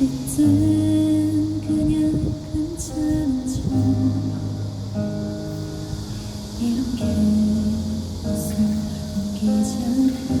그땐 그냥 괜찮은 척 이렇게 웃어 넘기잖아